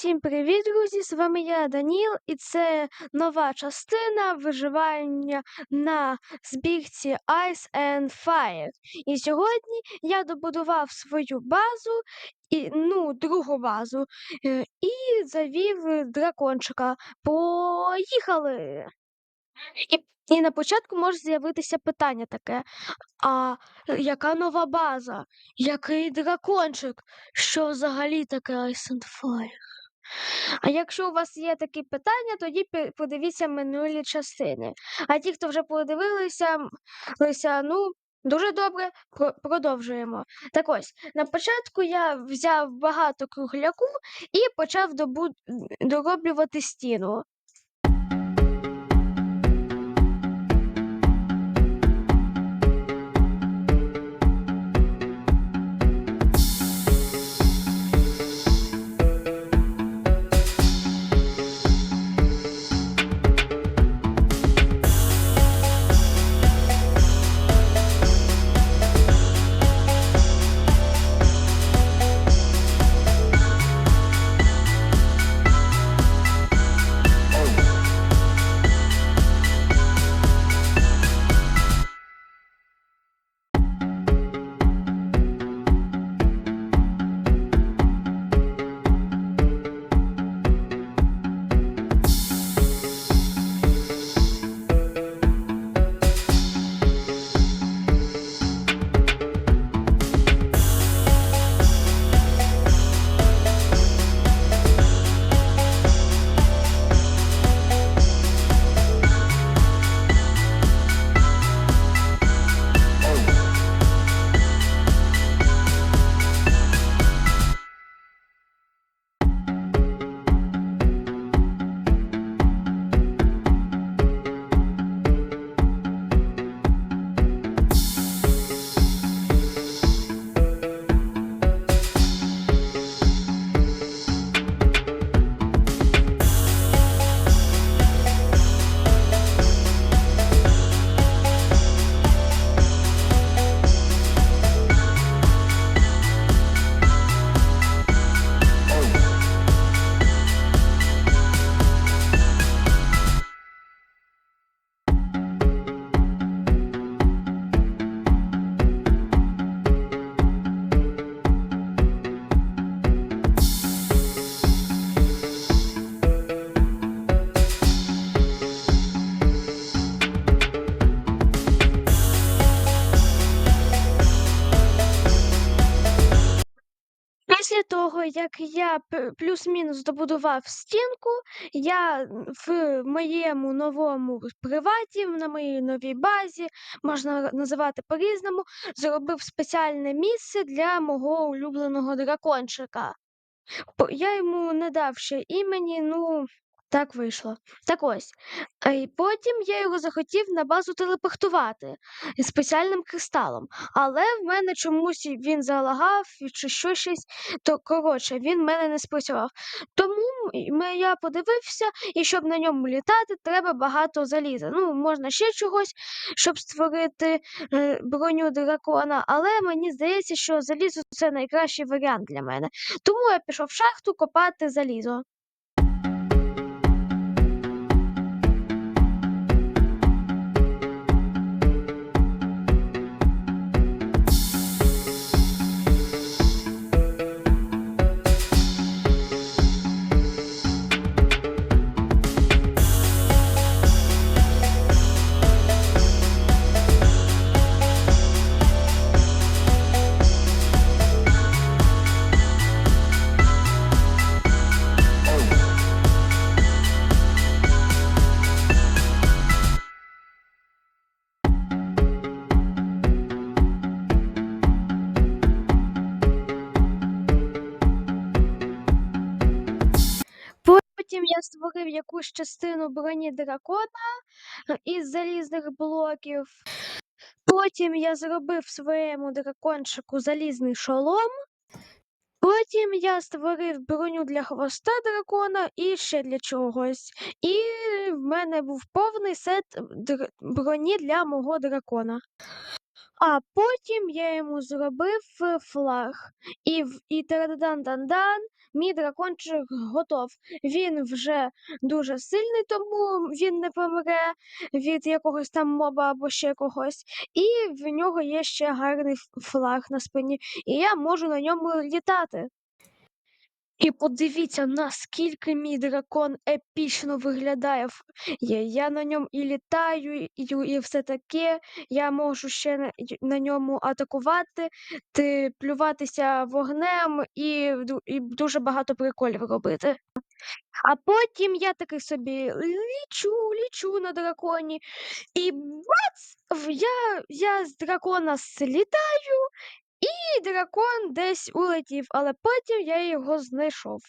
Всім привіт, друзі! З вами я, Даніл, і це нова частина виживання на збірці Ice and Fire. І сьогодні я добудував свою базу, і, ну, другу базу, е, і завів дракончика. Поїхали! І, і на початку може з'явитися питання таке: а яка нова база? Який дракончик? Що взагалі таке Ice and Fire? А якщо у вас є такі питання, тоді подивіться минулі частини. А ті, хто вже подивилися, лися, ну, дуже добре, продовжуємо. Так ось, на початку я взяв багато кругляку і почав добу- дороблювати стіну. Того, як я плюс-мінус добудував стінку, я в моєму новому приваті, на моїй новій базі, можна називати по-різному, зробив спеціальне місце для мого улюбленого дракончика. Я йому не дав ще імені, ну, так вийшло. Так ось. Й потім я його захотів на базу телепортувати із спеціальним кристалом. Але в мене чомусь він залагав чи що щось, то коротше, він в мене не спрацював. Тому я подивився, і щоб на ньому літати, треба багато заліза. Ну, можна ще чогось, щоб створити е, броню дракона, але мені здається, що залізо це найкращий варіант для мене. Тому я пішов в шахту копати залізо. Створив якусь частину броні дракона е, із залізних блоків. Потім я зробив своєму дракончику залізний шолом. Потім я створив броню для хвоста дракона і ще для чогось. І в мене був повний сет броні для мого дракона. А потім я йому зробив е, флаг. І, і тарадан-дан-дан, мій дракончик готов. Він вже дуже сильний, тому він не помре від якогось там моба або ще когось. І в нього є ще гарний флаг на спині, і я можу на ньому літати. І подивіться, наскільки мій дракон епічно виглядає. Я, я на ньому і літаю, і, і все таке. Я можу ще на, на ньому атакувати, ти, плюватися вогнем і, і дуже багато приколів робити. А потім я таки собі лічу, лічу на драконі, і бац! Я, я з дракона слітаю, і дракон десь улетів, але потім я його знайшов.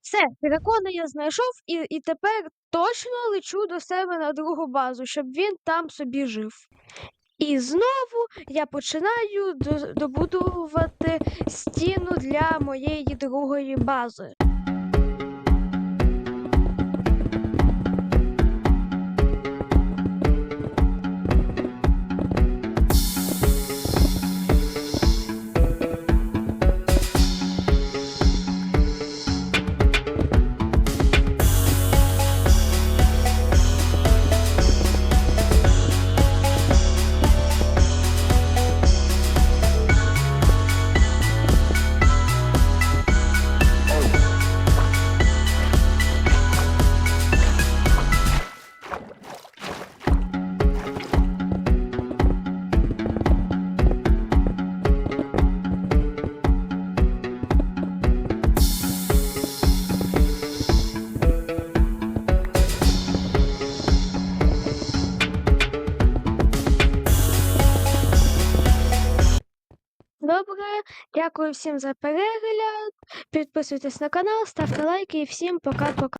Все, дракона я знайшов, і, і тепер точно лечу до себе на другу базу, щоб він там собі жив. І знову я починаю добудовувати стіну для моєї другої бази. Дякую всім за перегляд. Підписуйтесь на канал, ставте лайки і всім пока-пока.